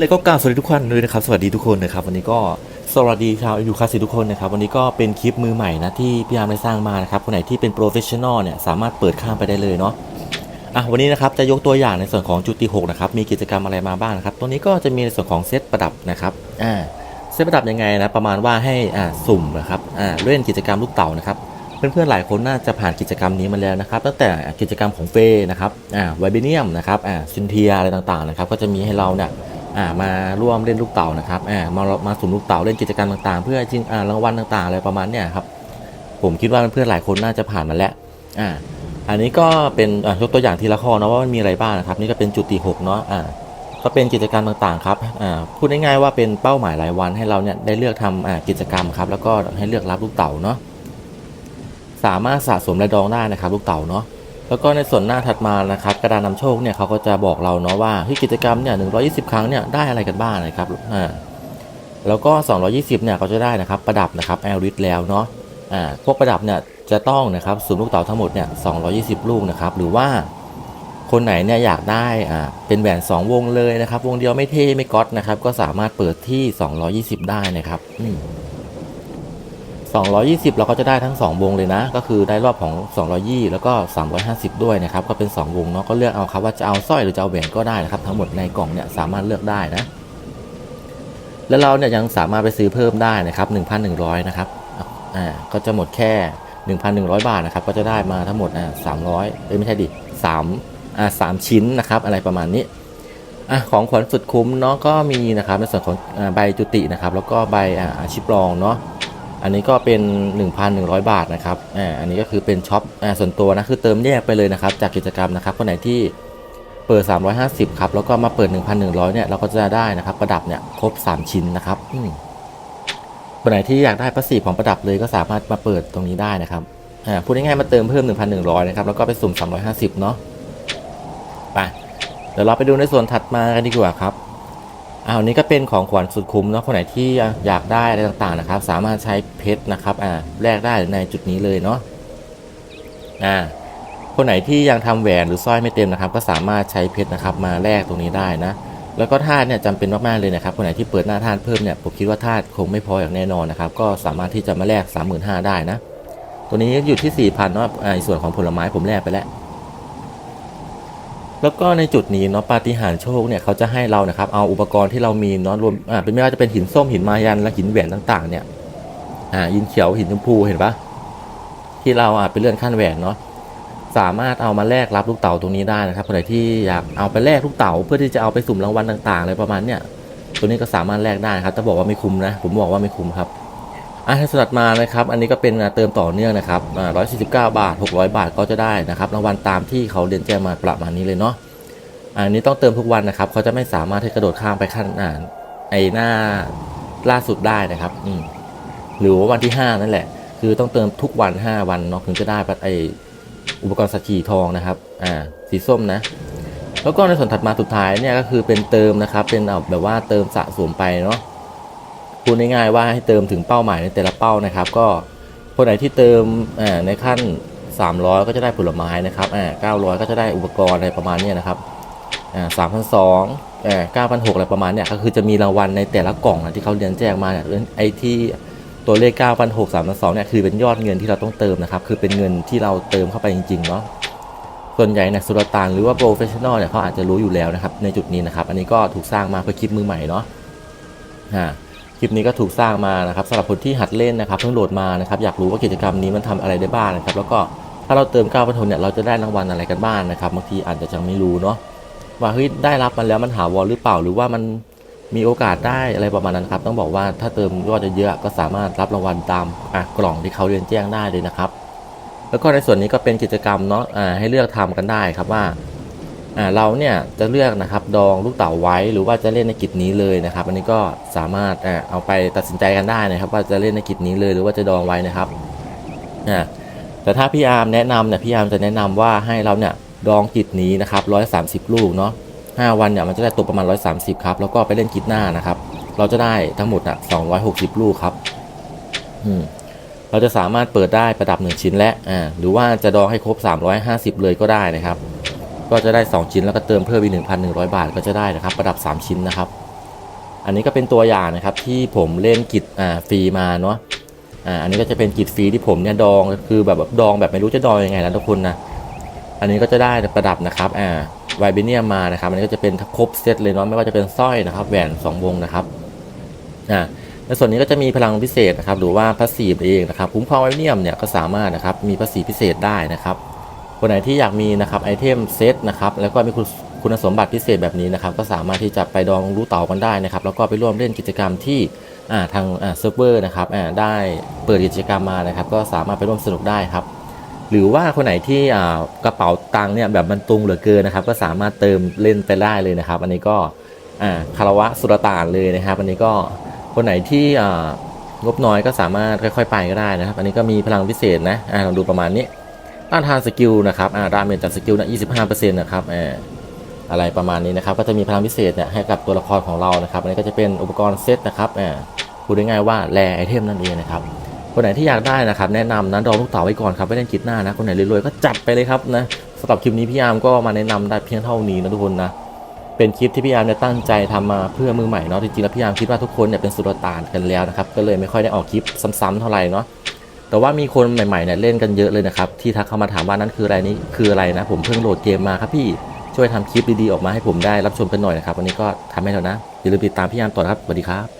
แล้วก็กล่าวสวัสดีทุกคนด้วยนะครับสวัสดีทุกคนนะครับวันนี้ก็สวัสดีชาวยูคาสิทุกคนนะครับวันนี้ก็เป็นคลิปมือใหม่นะที่พี่อาร์มได้สร้างมานะครับคนไหนที่เป็นโปรเฟชชั่นอลเนี่ยสามารถเปิดข้ามไปได้เลยเนาะอะวันนี้นะครับจะยกตัวอย่างในส่วนของจุดที่6นะครับมีกิจกรรมอะไรมาบ้างนะครับตัวนี้ก็จะมีในส่วนของเซตประดับนะครับอ่าเซตประดับยังไงนะประมาณว่าให้อ่าสุ่มนะครับอ่าเล่นกิจกรรมลูกเต่านะครับเพื่อนๆหลายคนน่าจะผ่านกิจกรรมนี้มาแล้วนะครับตั้งแต่กิจกรรมของเฟนะครับอ่าไวเบเนียมนะครับอ่าซินเทียอะไรต่างๆนะครับก็จะมีให้เราเนี่ย มาร่วมเล่นลูกเต่านะครับมามาสุ่มลูกเต่าเล่นกิจกรรมต่างๆ เพื่อจริงอ่ารางวัลต่างๆอะไรประมาณเนี้ยครับผมคิดว่าเพื่อนหลายคนน่าจะผ่านมาแล้วอ่าอันนี้ก็เป็นยกตัวอย่างทีละข้อนะว่ามันมีอะไรบ้างนะครับ นี่ก็เป็นจุดที่หกเนาะอ่าก็เป็นกิจกรรมต่างๆครับอ่าพูดง่ายๆว่าเป็นเป้าหมายรายวันให้เราเนี่ยได้เลือกทำอ่ากิจกรรมครับแล้วก็ให้เลือกรับลูกเต่าเนาะสามารถสะสมรายดองได้นะครับลูกเต่าเนาะ แล้วก็ในส่วนหน้าถัดมานะครับกระดานนำโชคเนี่ยเขาก็จะบอกเราเนาะว่าที่กิจกรรมเนี่ย120ครั้งเนี่ยได้อะไรกันบ้างนะครับอ่าแล้วก็ 220 เนี่ยเขาจะได้นะครับประดับนะครับแอลริสแล้วเนาะอ่าพวกประดับเนี่ยจะต้องนะครับสุ่มลูกเต๋าทั้งหมดเนี่ย220 ลูกนะครับหรือว่าคนไหนเนี่ยอยากได้อ่าเป็นแหวน 2 วงเลยนะครับ วงเดียวไม่เท่ไม่ก๊อตนะครับก็สามารถเปิดที่ 220 ได้นะครับอืม 220 เราก็จะได้ทั้ง 2 วงเลยนะ ก็คือได้รอบของ 220 แล้วก็ 350 ด้วยนะครับ ก็เป็น 2 วงเนาะ ก็เลือกเอาครับว่าจะเอาสร้อยหรือจะเอาแหวนก็ได้นะครับ ทั้งหมดในกล่องเนี่ยสามารถเลือกได้นะ แล้วเราเนี่ยยังสามารถไปซื้อเพิ่มได้นะครับ 1,100 นะครับ อ่า ก็จะหมดแค่ 1,100 บาทนะครับ ก็จะได้มาทั้งหมดอ่า300เอ้ยไม่ใช่ดิ3อ่า3ชิ้นนะครับ อะไรประมาณนี้อะของขวัญสุดคุ้มเนาะก็มีนะครับในส่วนของใบจุตินะครับ แล้วก็ใบอ่าอาชีพรองเนาะ อันนี้ก็เป็น 1,100 บาทนะครับอ่าอันนี้ก็คือเป็นช็อปอ่าส่วนตัวนะคือเติมแยกไปเลยนะครับจากกิจกรรมนะครับคนไหนที่เปิด 350 ครับแล้วก็มาเปิด 1,100 เนี่ยเราก็จะได้นะครับประดับเนี่ยครบ 3 ชิ้นนะครับอืมคนไหนที่อยากได้ประสีของประดับเลยก็สามารถมาเปิดตรงนี้ได้นะครับอ่าพูดง่ายๆมาเติมเพิ่ม 1,100 นะครับแล้วก็ไปสุ่ม 350 เนาะไปเดี๋ยวเราไปดูในส่วนถัดมากันดีกว่าครับ อ้าวนี้ก็เป็นของขวัญสุดคุ้มเนาะคนไหนที่อยากได้อะไรต่างๆนะครับ สามารถใช้เพชรนะครับอ่าแลกได้ในจุดนี้เลยเนาะอ่าคนไหนที่ยังทำแหวนหรือสร้อยไม่เต็มนะครับ ก็สามารถใช้เพชรนะครับ มาแลกตรงนี้ได้นะ แล้วก็ธาตุเนี่ยจำเป็นมากๆเลยนะครับคนไหนที่เปิดหน้าธาตุเพิ่มเนี่ยผมคิดว่าธาตุคงไม่พออย่างแน่นอนนะครับ ก็สามารถที่จะมาแลก 35,000ได้นะตัวนี้อยู่ที่4,000เนาะอ่าส่วนของผลไม้ผมแลกไปแล้ว แล้วก็ในจุดนี้เนาะปาฏิหาริย์โชคเนี่ยเขาจะให้เรานะครับเอาอุปกรณ์ที่เรามีเนาะรวมอ่าเป็นไม่ว่าจะเป็นหินส้มหินมายันและหินแหวนต่างๆ เนี่ยอ่าหินเขียวหินชมพูเห็นปะที่เราอ่าไปเลื่อนขั้นแหวนเนาะสามารถเอามาแลกรับลูกเต๋าตรงนี้ได้นะครับคนไหนที่อยากเอาไปแลกลูกเต๋าเพื่อที่จะเอาไปสุ่มรางวัลต่างๆอะไรประมาณเนี้ยตัวนี้ก็สามารถแลกได้ครับแต่บอกว่าไม่คุ้มนะ ผมบอกว่าไม่คุ้มครับ อะสลัดมานะครับ อันนี้ก็เป็นเติมต่อเนื่องนะครับอ่า149บาท600บาทก็จะได้นะครับรางวัลตามที่เขาเรียนแจ้งมาประมาณนี้เลยเนาะ อันนี้ต้องเติมทุกวันนะครับ เขาจะไม่สามารถที่กระโดดข้ามไปขั้นอ่านไอหน้าล่าสุดได้นะครับอืมหรือว่าวันที่5นั่นแหละ คือต้องเติมทุกวัน5วันเนาะถึงจะได้ไออุปกรณ์สกีทองนะครับ อ่า สีส้มนะ แล้วก็ในส่วนถัดมาสุดท้ายเนี่ยก็คือเป็นเติมนะครับ เป็นแบบว่าเติมสะสมไปเนาะ พูดง่ายๆว่าให้เติมถึงเป้าหมายในแต่ละเป้านะครับ ก็คนไหนที่เติมในขั้น 300 ก็จะได้ผลไม้นะครับอ่า900 ก็จะได้อุปกรณ์อะไรประมาณนี้นะครับสามพันสองเก้าพันหกอะไรประมาณเนี่ยก็คือจะมีรางวัลในแต่ละกล่องนะที่เขาเรียนแจ้งมาเนี่ยไอ้ที่ตัวเลขเก้าพันหกสามพันสองเนี่ยคือเป็นยอดเงินที่เราต้องเติมนะครับ คือเป็นเงินที่เราเติมเข้าไปจริงๆเนาะส่วนใหญ่เนี่ยสุลต่านหรือว่าโปรเฟชชั่นอลเนี่ยเขาอาจจะรู้อยู่แล้วนะครับในจุดนี้นะครับ อันนี้ก็ถูกสร้างมาเพื่อคลิปมือใหม่เนาะ คลิปนี้ก็ถูกสร้างมานะครับสำหรับคนที่หัดเล่นนะครับเพิ่งโหลดมานะครับอยากรู้ว่ากิจกรรมนี้มันทำอะไรได้บ้างนะครับแล้วก็ถ้าเราเติมก้าวพันหเนี่ยเราจะได้รางวัลอะไรกันบ้างนะครับบางทีอาจจะยังไม่รู้เนาะว่าเฮ้ยได้รับมันแล้วมันหาวอลหรือเปล่า หรือว่ามันมีโอกาสได้อะไรประมาณนั้นครับต้องบอกว่าถ้าเติมยอดเยอะก็สามารถรับรางวัลตามกล่องที่เขาเรียนแจ้งได้เลยนะครับ แล้วก็ในส่วนนี้ก็เป็นกิจกรรมเนาะให้เลือกทำกันได้ครับว่า เราเนี่ยจะเลือกนะครับดองลูกเต๋าไว้หรือว่าจะเล่นในกิจนี้เลยนะครับ อันนี้ก็สามารถเอาไปตัดสินใจกันได้นะครับ ว่าจะเล่นในกิจนี้เลยหรือว่าจะดองไว้นะครับแต่ถ้าพี่อาร์มแนะนำเนี่ยพี่อาร์มจะแนะนำว่าให้เราเนี่ยดองกิจนี้นะครับ130ลูกเนาะ5วันเนี่ยมันจะได้ตกประมาณ 130ครับแล้วก็ไปเล่นกิจหน้านะครับ เราจะได้ทั้งหมดอะ260ลูกครับอืมเราจะสามารถเปิดได้ประดับ 1 ชิ้นและอ่าหรือว่าจะดองให้ครบ 350 เลยก็ได้นะครับ ก็จะได้ 2 ชิ้นแล้วก็เติมเพิ่มอีก1,100 บาทก็จะได้นะครับ ประดับ 3 ชิ้นนะครับ อันนี้ก็เป็นตัวอย่างนะครับที่ผมเล่นกิจอ่าฟรีมาเนาะอ่าอันนี้ก็จะเป็นกิจฟรีที่ผมเนี่ยดองคือแบบแบบดองแบบไม่รู้จะดองยังไงนะทุกคนนะอันนี้ก็จะได้ประดับนะครับอ่าไวเบเนียมมานะครับอันนี้ก็จะเป็นครบเซตเลยเนาะไม่ว่าจะเป็นสร้อยนะครับ แหวนสองวงนะครับอ่าในส่วนนี้ก็จะมีพลังพิเศษนะครับหรือว่าพาสซีฟเองนะครับคุ้มครองไวเบเนียมเนี่ยก็สามารถนะครับมีพาสซีฟพิเศษได้นะครับ คนไหนที่อยากมีนะครับไอเทมเซตนะครับแล้วก็มีคุณคุณสมบัติพิเศษแบบนี้นะครับก็สามารถที่จะไปดองรู้เต่ากันได้นะครับแล้วก็ไปร่วมเล่นกิจกรรมที่ทางเซิร์ฟเวอร์นะครับได้เปิดกิจกรรมมานะครับ ก็สามารถไปร่วมสนุกได้ครับ หรือว่าคนไหนที่กระเป๋าตังค์เนี่ยแบบมันตุงเหลือเกินนะครับ ก็สามารถเติมเล่นไปได้เลยนะครับ อันนี้ก็คารวะสุรต่านเลยนะครับ อันนี้ก็คนไหนที่งบน้อยก็สามารถค่อยๆไปก็ได้นะครับ อันนี้ก็มีพลังพิเศษนะอ่าลองดูประมาณนี้ ต้านทานสกิลนะครับอ่าดาเมจจากสกิลนะ25%นะครับอ่าอะไรประมาณนี้นะครับ ก็จะมีพลังพิเศษเนี่ยให้กับตัวละครของเรานะครับอันนี้ก็จะเป็นอุปกรณ์เซตนะครับอ่าพูดง่ายๆว่าแร่ไอเทมนั่นเองนะครับคนไหนที่อยากได้นะครับ แนะนำนะดองลูกเต๋าไว้ก่อนครับไม่เล่นกิจหน้านะคนไหนรวยๆก็จัดไปเลยครับนะสำหรับคลิปนี้พี่ยามก็มาแนะนำได้เพียงเท่านี้นะทุกคนนะเป็นคลิปที่พี่ยามเนี่ยตั้งใจทำมาเพื่อมือใหม่เนาะจริงๆแล้วพี่ยามคิดว่าทุกคนเนี่ยเป็นสุลต่านกันแล้วนะครับก็เลยไม่ค่อยได้ออกคลิปซ้ำๆเท่าไหร่เนาะ แต่ว่ามีคนใหม่ๆเนี่ยเล่นกันเยอะเลยนะครับ ที่ทักเข้ามาถามว่านั่นคืออะไรนี่คืออะไรนะ ผมเพิ่งโหลดเกมมาครับพี่ช่วยทำคลิปดีๆออกมาให้ผมได้รับชมกันหน่อยนะครับวันนี้ก็ทำให้แล้วนะอย่าลืมติดตามพี่ยามต่อนะครับสวัสดีครับ